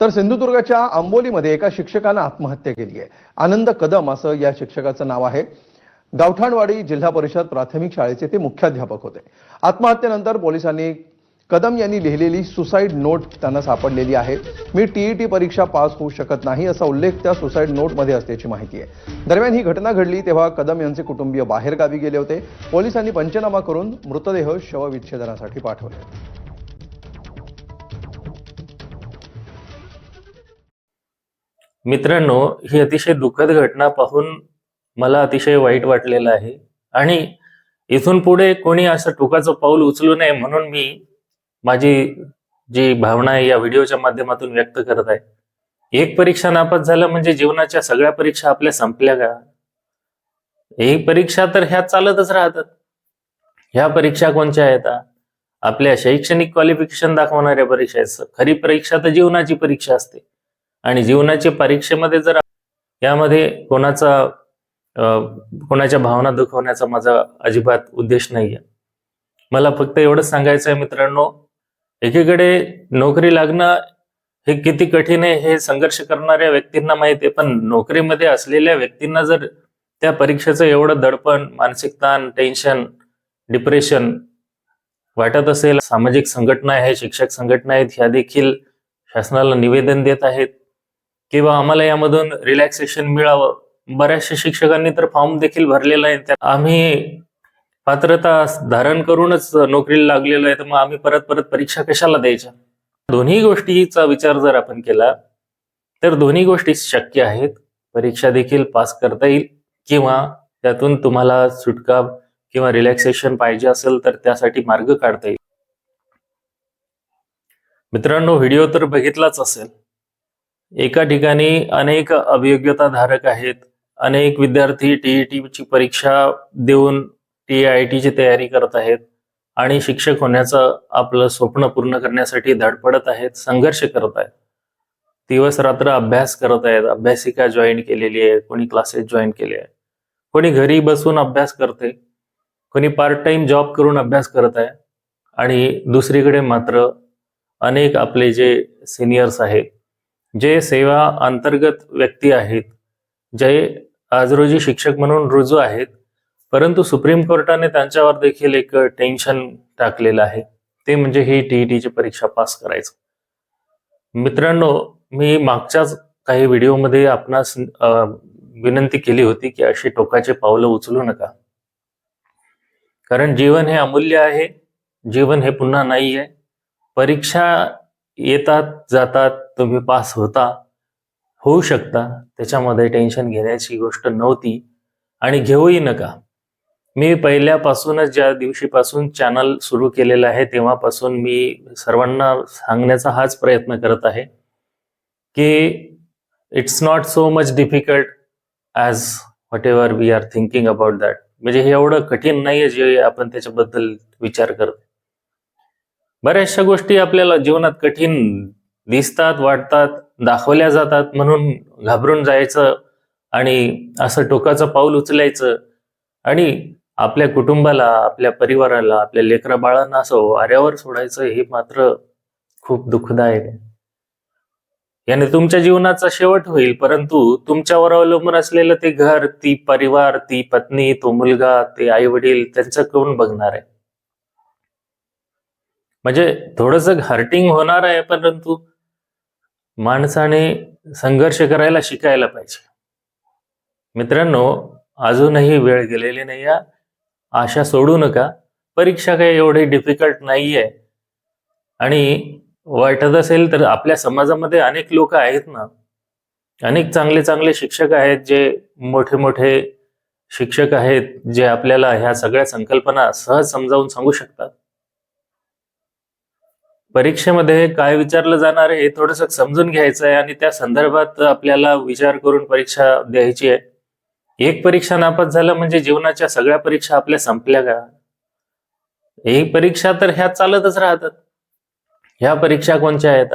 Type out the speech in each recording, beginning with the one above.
तर सिंधुदुर्गाच्या आंबोलीमध्ये एका शिक्षकानं आत्महत्या केली आहे. आनंद कदम असं या शिक्षकाचं नाव आहे. गावठाणवाडी जिल्हा परिषद प्राथमिक शाळेचे ते मुख्याध्यापक होते. आत्महत्येनंतर पोलिसांनी कदम यांनी लिहिलेली सुसाईड नोट त्यांना सापडलेली आहे. मी टीईटी परीक्षा पास होऊ शकत नाही असा उल्लेख त्या सुसाईड नोटमध्ये असल्याची माहिती आहे. दरम्यान ही घटना घडली तेव्हा कदम यांचे कुटुंबीय बाहेरगावी गेले होते. पोलिसांनी पंचनामा करून मृतदेह शवविच्छेदनासाठी पाठवले. मित्रांनो ही अतिशय दुःखद घटना पाहून मला अतिशय वाईट वाटलेलं आहे. आणि इथून पुढे कोणी असं टोकाचं पाऊल उचलू नये म्हणून मी माझी जी भावना आहे या व्हिडिओच्या माध्यमातून व्यक्त करत आहे. एक परीक्षा नापास झालं म्हणजे जीवनाच्या सगळ्या परीक्षा आपल्या संपल्या का? ही परीक्षा तर ह्या चालतच राहतात. ह्या परीक्षा कोणत्या आहेत? आपल्या शैक्षणिक क्वालिफिकेशन दाखवणाऱ्या परीक्षा आहेत. खरी परीक्षा तर जीवनाची परीक्षा असते. आणि जीवनाच्या परीक्षेमध्ये जर यामध्ये कोणाचा कोणाच्या भावना दुखवण्याचा माझा अजिबात उद्देश नाहीये. मला फक्त एवढंच सांगायचं आहे मित्रांनो एकीकडे नोकरी लागणं हे किती कठीण आहे हे संघर्ष करणाऱ्या व्यक्तींना माहिती आहे पण नोकरीमध्ये असलेल्या व्यक्तींना जर त्या परीक्षेचं एवढं दडपण मानसिक ताण टेन्शन डिप्रेशन वाटत असेल सामाजिक संघटना आहे शिक्षक संघटना आहेत ह्या देखील शासनाला निवेदन देत आहेत. किंवा आम्हाला यामधून रिलॅक्सेशन मिळावं. बऱ्याचशा शिक्षकांनी तर फॉर्म देखील भरलेला आहे. त्या- आम्ही पात्रता धारण करूनच नोकरीला लागलेलो आहे. तर मग आम्ही परत परत परीक्षा कशाला द्यायच्या? दोन्ही गोष्टीचा विचार जर आपण केला तर दोन्ही गोष्टी शक्य आहेत. परीक्षा देखील पास करता येईल. किंवा त्यातून तुम्हाला सुटका किंवा रिलॅक्सेशन पाहिजे असेल तर त्यासाठी मार्ग काढता येईल. मित्रांनो व्हिडिओ तर बघितलाच असेल. एका ठिकाणी अनेक अभियोग्यता धारक आहेत. अनेक विद्यार्थी टीईटीची परीक्षा देऊन टी आय टीची तयारी करत आहेत आणि शिक्षक होण्याचं आपलं स्वप्न पूर्ण करण्यासाठी धडपडत आहेत संघर्ष करत आहेत. दिवस रात्र अभ्यास करत आहेत. अभ्यासिका जॉईन केलेली आहे कोणी क्लासेस जॉईन केले आहे कोणी घरी बसून अभ्यास करते. कोणी पार्ट टाइम जॉब करून अभ्यास करत आहे. आणि दुसरीकडे मात्र अनेक आपले जे सिनियर्स आहेत जे सेवा अंतर्गत व्यक्ती आहेत जे आज रोजी शिक्षक म्हणून रुजू आहेत परंतु सुप्रीम कोर्टाने त्यांच्यावर देखील एक टेन्शन टाकलेलं आहे. ते म्हणजे ही टीईटीची परीक्षा पास करायचं. मित्रांनो मी मागच्याच काही व्हिडिओमध्ये आपणास विनंती केली होती की अशी टोकाचे पावलं उचलू नका. कारण जीवन हे अमूल्य आहे जीवन हे पुन्हा नाही आहे परीक्षा येतात जातात तुम्ही पास होता होऊ शकता त्याच्यामध्ये टेन्शन घेण्याची गोष्ट नव्हती आणि घेऊही नका. मी पहिल्यापासूनच ज्या दिवशीपासून चॅनल सुरू केलेलं आहे तेव्हापासून मी सर्वांना सांगण्याचा हाच प्रयत्न करत आहे की it's not so much difficult as whatever we are thinking about that म्हणजे हे एवढं कठीण नाहीये जे आपण त्याच्याबद्दल विचार करतो. बऱ्याचशा गोष्टी आपल्याला जीवनात कठीण दिसतात वाटतात दाखवल्या जातात म्हणून घाबरून जायचं आणि असं टोकाचं पाऊल उचलायचं. आणि आपल्या कुटुंबाला आपल्या परिवाराला आपल्या लेकरा बाळांना असं वाऱ्यावर सोडायचं हे मात्र खूप दुःखदायक आहे. याने तुमच्या जीवनाचा शेवट होईल परंतु तुमच्यावर अवलंबून असलेलं ते घर ती परिवार ती पत्नी तो मुलगा ते आई वडील त्यांचं कोण बघणार आहे? म्हणजे थोडस हर्टिंग होणार आहे परंतु माणसाने संघर्ष करायला शिकायला पाहिजे. मित्रांनो अजूनही वेळ गेलेली नाही आशा सोडू नका. परीक्षा काही एवढी डिफिकल्ट नाहीये. आणि वाटत असेल तर आपल्या समाजामध्ये अनेक लोक आहेत ना. अनेक चांगले चांगले शिक्षक आहेत जे मोठे मोठे शिक्षक आहेत जे आपल्याला ह्या सगळ्या संकल्पना सहज समजावून सांगू शकतात. परीक्षेमध्ये काय विचारलं जाणार आहे हे थोडस समजून घ्यायचं आहे आणि त्या संदर्भात आपल्याला विचार करून परीक्षा द्यायची आहे. एक परीक्षा नापास झालं म्हणजे जीवनाच्या सगळ्या परीक्षा आपल्या संपल्या का? एक परीक्षा तर ह्या चालतच राहतात. ह्या परीक्षा कोणत्या आहेत?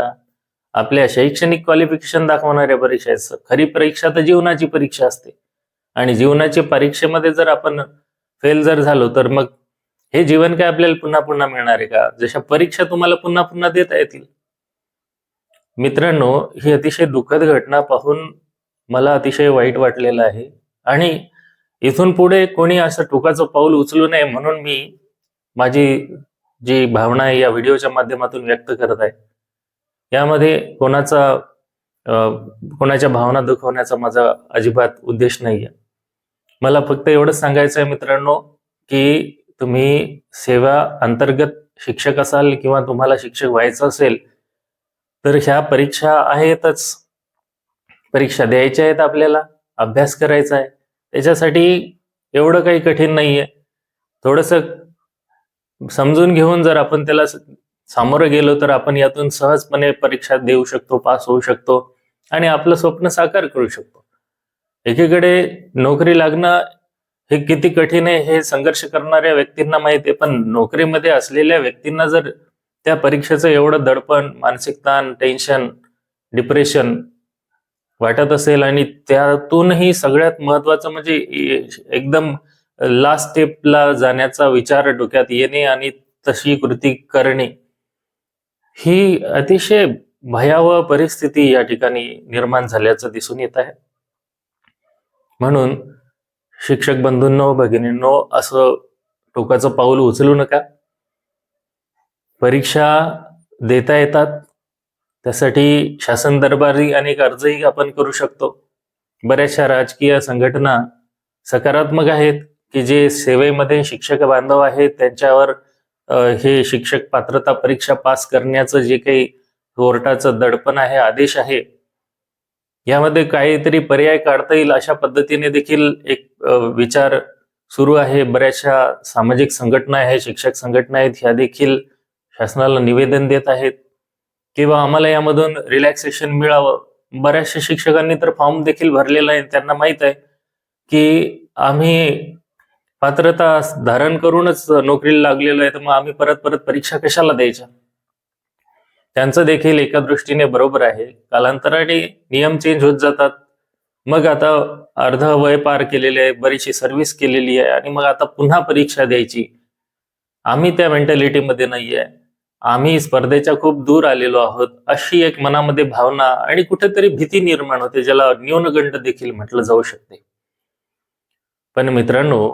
आपल्या शैक्षणिक क्वालिफिकेशन दाखवणाऱ्या परीक्षा आहेत. खरी परीक्षा तर जीवनाची परीक्षा असते. आणि जीवनाच्या परीक्षेमध्ये जर आपण फेल जर झालो तर मग हे जीवन काय आपल्याला पुन्हा पुन्हा मिळणार आहे का? जशा परीक्षा तुम्हाला पुन्हा पुन्हा देता येतील. मित्रांनो ही अतिशय दुःखद घटना पाहून मला अतिशय वाईट वाटलेलं आहे. आणि इथून पुढे कोणी असं टोकाचं पाऊल उचलू नये म्हणून मी माझी जी भावना आहे या व्हिडिओच्या माध्यमातून व्यक्त करत आहे. यामध्ये कोणाचा कोणाच्या भावना दुखवण्याचा माझा अजिबात उद्देश नाही आहे मला फक्त एवढंच सांगायचं आहे मित्रांनो की तुम्ही सेवा अंतर्गत शिक्षक असाल किंवा तुम्हाला शिक्षक व्हायचं असेल तर ह्या परीक्षा आहेतच. परीक्षा द्यायच्या आहेत आपल्याला अभ्यास करायचा आहे. त्याच्यासाठी एवढं काही कठीण नाहीये. थोडस समजून घेऊन जर आपण त्याला सामोरं गेलो तर आपण यातून सहजपणे परीक्षा देऊ शकतो पास होऊ शकतो आणि आपलं स्वप्न साकार करू शकतो. एकीकडे नोकरी लागणं हे किती कठीण आहे हे संघर्ष करणाऱ्या व्यक्तींना माहिती आहे पण नोकरीमध्ये असलेल्या व्यक्तींना जर त्या परीक्षेचं एवढं दडपण मानसिक ताण टेन्शन डिप्रेशन वाटत असेल आणि त्यातूनही सगळ्यात महत्वाचं म्हणजे एकदम लास्ट स्टेपला जाण्याचा विचार डोक्यात येणे आणि तशी कृती करणे ही अतिशय भयावह परिस्थिती या ठिकाणी निर्माण झाल्याचं दिसून येत आहे. म्हणून शिक्षक बंधूंनो भगिनींनो असं टोकाचं पाऊल उचलू नका. परीक्षा देता येतात. त्यासाठी शासन दरबारी अनेक अर्जही आपण करू शकतो. बऱ्याचशा राजकीय संघटना सकारात्मक आहेत की जे सेवेमध्ये शिक्षक बांधव आहेत त्यांच्यावर हे शिक्षक पात्रता परीक्षा पास करण्याचं जे काही कोर्टाचं दडपण आहे आदेश आहे यामध्ये काहीतरी पर्याय काढता येईल अशा पद्धतीने देखील एक विचार सुरू आहे. बऱ्याचशा सामाजिक संघटना आहेत शिक्षक संघटना आहेत ह्या देखील शासनाला निवेदन देत आहेत. किंवा आम्हाला यामधून रिलॅक्सेशन मिळावं. बऱ्याचशा शिक्षकांनी तर फॉर्म देखील भरलेला आहे. त्यांना माहीत आहे की आम्ही पात्रता धारण करूनच नोकरीला लागलेलो आहे. तर मग आम्ही परत परत परीक्षा कशाला द्यायच्या? त्यांचं देखील एका दृष्टीने बरोबर आहे. कालांतराने नियम चेंज होत जातात. मग आता अर्ध वय पार केलेले आहे बरीचशी सर्व्हिस केलेली आहे आणि मग आता पुन्हा परीक्षा द्यायची आम्ही त्या मेंटॅलिटीमध्ये नाहीये. आम्ही स्पर्धेच्या खूप दूर आलेलो आहोत अशी एक मनामध्ये भावना आणि कुठेतरी भीती निर्माण होते ज्याला न्यूनगंड देखील म्हटलं जाऊ शकते. पण मित्रांनो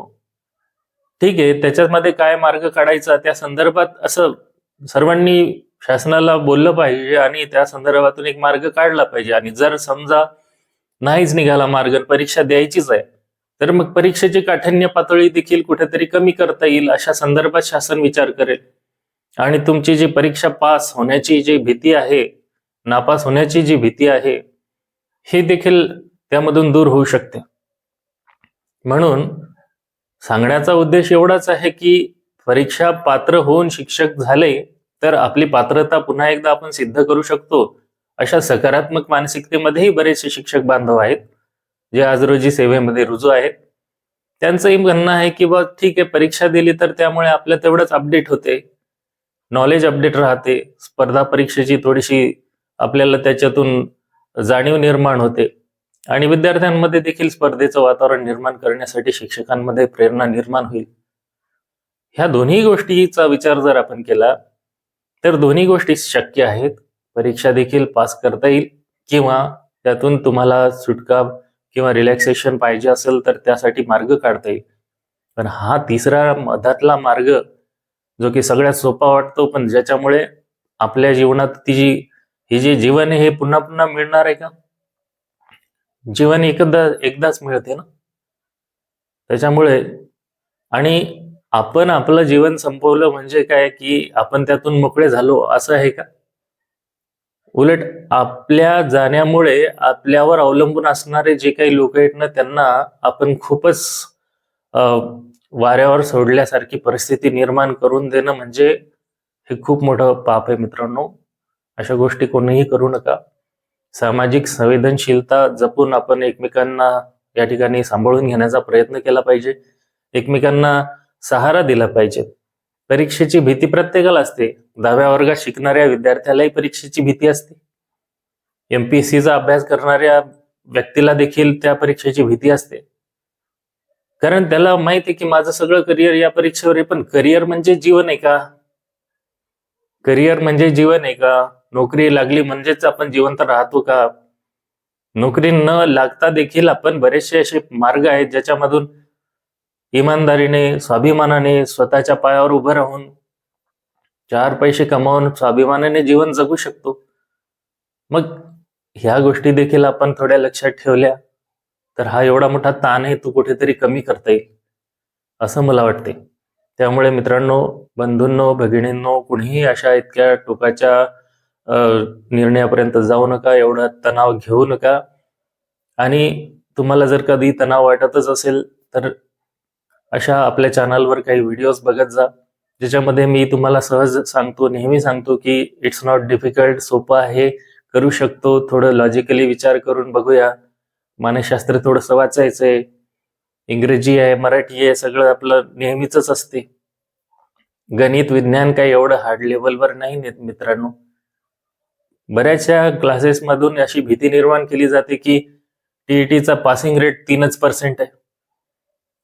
ठीक आहे त्याच्यामध्ये काय मार्ग काढायचा त्या संदर्भात असं सर्वांनी शासनाला बोललं पाहिजे आणि त्या संदर्भातून एक मार्ग काढला पाहिजे. आणि जर समजा नाहीच निघाला मार्ग परीक्षा द्यायचीच आहे. तर मग परीक्षेची काठिण्य पातळी देखील कुठेतरी कमी करता येईल अशा संदर्भात शासन विचार करेल. आणि तुमची जी परीक्षा पास होण्याची जी भीती आहे नापास होण्याची जी भीती आहे हे देखील त्यामधून दूर होऊ शकते. म्हणून सांगण्याचा उद्देश एवढाच आहे की परीक्षा पात्र होऊन शिक्षक झाले तर आपली पात्रता पुन्हा एकदा आपण सिद्ध करू शकतो. अशा सकारात्मक मानसिकतेमध्येही बरेचसे शिक्षक बांधव आहेत जे आज रोजी सेवेमध्ये रुजू आहेत. त्यांचंही म्हणणं आहे की बा ठीक आहे परीक्षा दिली तर त्यामुळे आपलं तेवढंच अपडेट होते. नॉलेज अपडेट राहते. स्पर्धा परीक्षेची थोडीशी आपल्याला त्याच्यातून जाणीव निर्माण होते. आणि विद्यार्थ्यांमध्ये देखील स्पर्धेचं वातावरण निर्माण करण्यासाठी शिक्षकांमध्ये प्रेरणा निर्माण होईल. ह्या दोन्ही गोष्टीचा विचार जर आपण केला तर दोन्ही गोष्टी शक्य आहेत. परीक्षा देखील पास करता येईल किंवा त्यातून तुम्हाला सुटका किंवा रिलॅक्सेशन पाहिजे असेल तर त्यासाठी मार्ग काढता येईल. पण हा तिसरा मधातला मार्ग जो की सगळ्यात सोपा वाटतो पण ज्याच्यामुळे आपल्या जीवनात ती जी हे जे जीवन आहे हे पुन्हा पुन्हा मिळणार आहे का? जीवन एकदा एकदाच मिळते ना? त्याच्यामुळे आणि आपण आपलं जीवन संपवलं म्हणजे काय की आपण त्यातून मोकळे झालो असं आहे का? उलट आपल्या जाण्यामुळे आपल्यावर अवलंबून असणारे जे काही लोक आहेत ना त्यांना आपण खूपच वाऱ्यावर सोडल्यासारखी परिस्थिती निर्माण करून देणं म्हणजे हे खूप मोठं पाप आहे मित्रांनो. अशा गोष्टी कोणीही करू नका. सामाजिक संवेदनशीलता जपून आपण एकमेकांना या ठिकाणी सांभाळून घेण्याचा प्रयत्न केला पाहिजे. एकमेकांना सहारा दिला पाहिजे. परीक्षेची भीती प्रत्येकाला असते. दहाव्या वर्गात शिकणाऱ्या विद्यार्थ्यालाही परीक्षेची भीती असते. एमपीएससीचा अभ्यास करणाऱ्या व्यक्तीला देखील त्या परीक्षेची भीती असते. कारण त्याला माहिती आहे की माझं सगळं करिअर या परीक्षेवर आहे पण करिअर म्हणजे जीवन आहे का? करिअर म्हणजे जीवन आहे का? नोकरी लागली म्हणजेच आपण जिवंत राहतो का? नोकरी न लागता देखील आपण बरेचसे असे मार्ग आहेत ज्याच्यामधून इमानदारीने स्वाभिमानाने स्वतःच्या पायावर उभं राहून चार पैसे कमावून स्वाभिमानाने जीवन जगू शकतो. मग ह्या गोष्टी देखील आपण थोड्या लक्षात ठेवल्या तर हा एवढा मोठा ताण आहे तो कुठेतरी कमी करता येईल असं मला वाटते त्यामुळे मित्रांनो बंधूंनो भगिनींनो कुणीही अशा इतक्या टोकाच्या निर्णयापर्यंत जाऊ नका एवढा तणाव घेऊ नका. आणि तुम्हाला जर कधी तणाव वाटतच असेल तर अशा आपल्या चॅनलवर काही व्हिडिओज बघत जा. ज्याच्यामध्ये मी तुम्हाला सहज सांगतो नेहमी सांगतो की इट्स नॉट डिफिकल्ट सोपं आहे करू शकतो थोडं लॉजिकली विचार करून बघूया. मानसशास्त्र थोडंसं वाचायचंय. इंग्रजी आहे मराठी आहे सगळं आपलं नेहमीच असते. गणित विज्ञान काही एवढं हार्ड लेवलवर नाही नेत मित्रांनो. बऱ्याचशा क्लासेसमधून अशी भीती निर्माण केली जाते की टीईटीचा पासिंग रेट तीनच पर्सेंट आहे.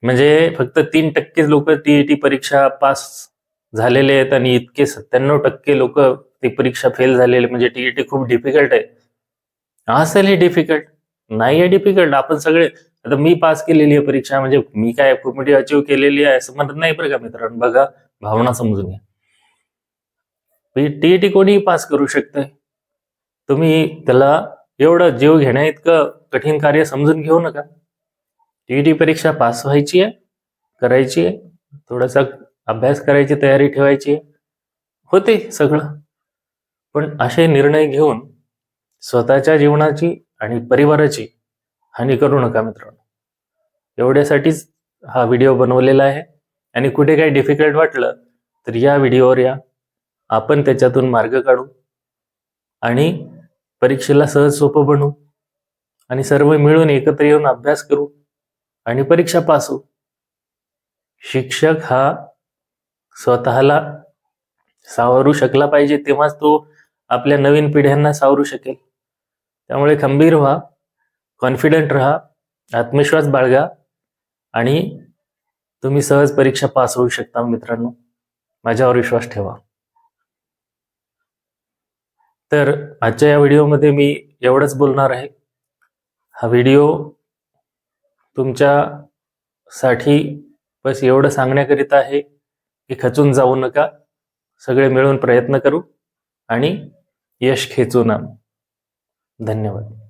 म्हणजे फक्त तीन टक्के लोक टीईटी परीक्षा पास झालेले आहेत आणि इतके सत्त्याण्णव टक्के लोक ती परीक्षा फेल झालेले म्हणजे टीईटी खूप डिफिकल्ट आहे. असेल हे डिफिकल्ट नाही आहे डिफिकल्ट आपण सगळे आता मी पास केलेली आहे परीक्षा म्हणजे मी काय खूप मोठी अचीव केलेली आहे असं म्हणत नाही बरं का मित्रांनो. बघा भावना समजून घ्या. म्हणजे टीईटी कोणीही पास करू शकतंय तुम्ही त्याला एवढं जीव घेण्या इतकं कठीण कार्य समजून घेऊ नका. टीईटी परीक्षा पास व्हायची आहे करायची आहे थोडासा अभ्यास करायची तयारी ठेवायची आहे. होते सगळं. पण असे निर्णय घेऊन स्वतःच्या जीवनाची आणि परिवाराची हानी करू नका मित्रांनो. एवढ्यासाठीच हा व्हिडिओ बनवलेला आहे. आणि कुठे काही डिफिकल्ट वाटलं तर या व्हिडिओवर या. आपण त्याच्यातून मार्ग काढू. आणि परीक्षेला सहज सोपं बनवू आणि सर्व मिळून एकत्र येऊन अभ्यास करू. आणि परीक्षा पास होऊ शिक्षक हा स्वतःला सावरू शकला पाहिजे तेव्हाच तो आपल्या नवीन पिढ्यांना सावरू शकेल. त्यामुळे खंबीर व्हा कॉन्फिडंट राहा आत्मविश्वास बाळगा आणि तुम्ही सहज परीक्षा पास होऊ शकता मित्रांनो. माझ्यावर विश्वास ठेवा. तर आजच्या या व्हिडिओमध्ये मी एवढंच बोलणार आहे. हा व्हिडिओ तुमच्यासाठी बस एवढं सांगण्याकरिता आहे की खचून जाऊ नका. सगळे मिळून प्रयत्न करू आणि यश खेचू ना धन्यवाद.